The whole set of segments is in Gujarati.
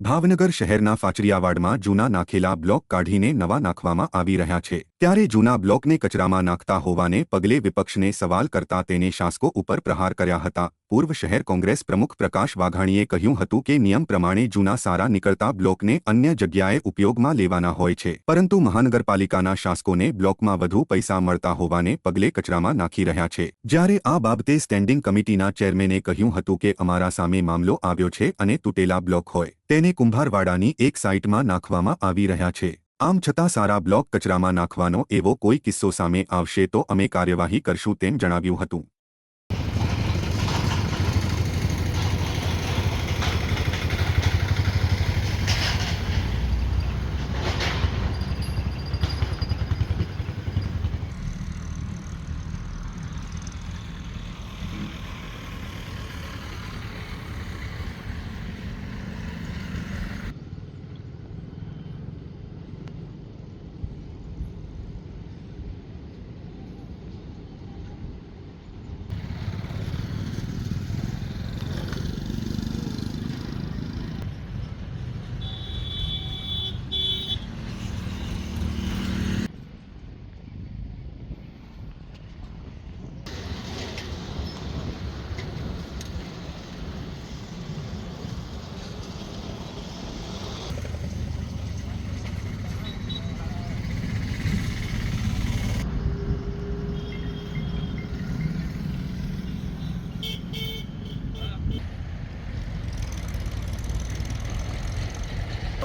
ભાવનગર શહેરના ફાચરિયાવાડમાં જૂના નાખેલા બ્લોક કાઢીને નવા નાખવામાં આવી રહ્યા છે. ત્યારે જૂના બ્લોકને કચરામાં નાખતા હોવાને પગલે વિપક્ષને સવાલ કરતા તેને શાસકો ઉપર પ્રહાર કર્યા હતા. પૂર્વ શહેર કોંગ્રેસ પ્રમુખ પ્રકાશ વાઘાણીએ કહ્યું હતું કે નિયમ પ્રમાણે જૂના સારા નીકળતા બ્લોકને અન્ય જગ્યાએ ઉપયોગમાં લેવાના હોય છે. પરંતુ મહાનગરપાલિકાના શાસકોને બ્લોકમાં વધુ પૈસા મળતા હોવાને પગલે કચરામાં નાખી રહ્યા છે. જ્યારે આ બાબતે સ્ટેન્ડિંગ કમિટીના ચેરમેને કહ્યું હતું કે અમારા સામે મામલો આવ્યો છે અને તૂટેલા બ્લોક હોય, તેને કુંભારવાડાની એક સાઇટમાં નાખવામાં આવી રહ્યા છે. આમ છતાં સારા બ્લોક કચરામાં નાખવાનો એવો કોઈ કિસ્સો સામે આવશે તો અમે કાર્યવાહી કરશું તેમ જણાવ્યું હતું.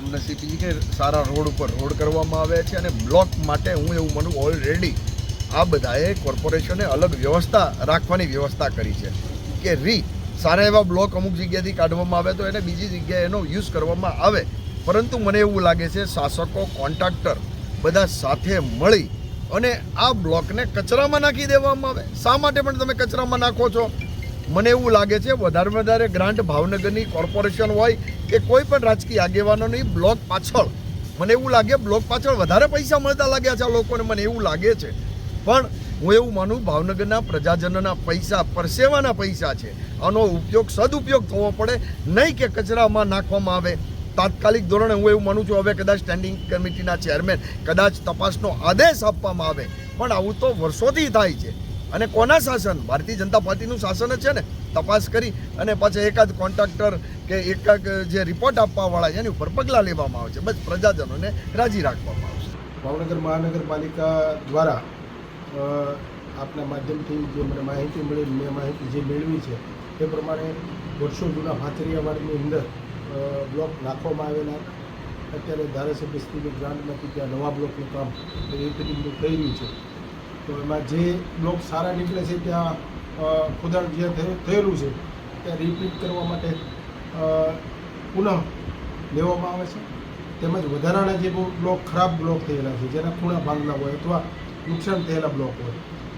કમનસીબી કે સારા રોડ ઉપર રોડ કરવામાં આવ્યા છે અને બ્લોક માટે હું એવું માનું ઓલરેડી આ બધાએ કોર્પોરેશને અલગ વ્યવસ્થા રાખવાની વ્યવસ્થા કરી છે કે રી, સારા એવા બ્લોક અમુક જગ્યાએથી કાઢવામાં આવે તો એને બીજી જગ્યાએ એનો યુઝ કરવામાં આવે. પરંતુ મને એવું લાગે છે, શાસકો કોન્ટ્રાક્ટર બધા સાથે મળી અને આ બ્લોકને કચરામાં નાખી દેવામાં આવે. શા માટે પણ તમે કચરામાં નાખો છો? મને એવું લાગે છે, વધારે વધારે ગ્રાન્ટ ભાવનગરની કોર્પોરેશન હોય કે કોઈ પણ રાજકીય આગેવાનોની બ્લોક પાછળ. મને એવું લાગે બ્લોક પાછળ વધારે પૈસા મળતા લાગ્યા છે આ લોકોને, મને એવું લાગે છે. પણ હું એવું માનું, ભાવનગરના પ્રજાજનોના પૈસા, પરસેવાના પૈસા છે. આનો ઉપયોગ સદુપયોગ થવો પડે, નહીં કે કચરામાં નાખવામાં આવે. તાત્કાલિક ધોરણે હું એવું માનું છું, હવે કદાચ સ્ટેન્ડિંગ કમિટીના ચેરમેન કદાચ તપાસનો આદેશ આપવામાં આવે. પણ આવું તો વર્ષોથી થાય છે. અને કોના શાસન? ભારતીય જનતા પાર્ટીનું શાસન જ છે ને? તપાસ કરી અને પાછા એકાદ કોન્ટ્રાક્ટર કે એકાદ જે રિપોર્ટ આપવાવાળા છે એની ઉપર પગલાં લેવામાં આવે છે. બસ પ્રજાજનોને રાજી રાખવામાં આવશે ભાવનગર મહાનગરપાલિકા દ્વારા આપના માધ્યમથી જે મને માહિતી મળી, મેં માહિતી જે મેળવી છે તે પ્રમાણે વર્ષો જૂના ભાથરિયાવાડની અંદર બ્લોક નાખવામાં આવેલા. અત્યારે ધારાસભ્ય શ્રીની ગ્રાન્ટમાંથી ત્યાં નવા બ્લોકનું કામ રીતનું થઈ રહ્યું છે. તો એમાં જે બ્લોક સારા નીકળે છે ત્યાં ખોદાણ જ્યાં થયે- થયેલું છે, ત્યાં રિપીટ કરવા માટે પુનઃ લેવામાં આવે છે. તેમજ વધારાના જે બ્લોક, ખરાબ બ્લોક થયેલા છે, જેના ખૂણા ભાંગલા હોય અથવા નુકસાન થયેલા બ્લોક હોય,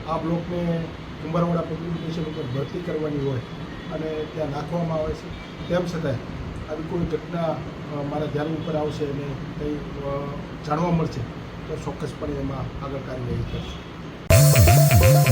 આ બ્લોકને કુંભારવાડા પબ્લિક સ્ટેશન ઉપર ભરતી કરવાની હોય અને ત્યાં નાખવામાં આવે છે. તેમ છતાંય આવી કોઈ ઘટના મારા ધ્યાન ઉપર આવશે અને કંઈ જાણવા મળશે, તો ચોક્કસપણે એમાં આગળ કાર્યવાહી કરશે.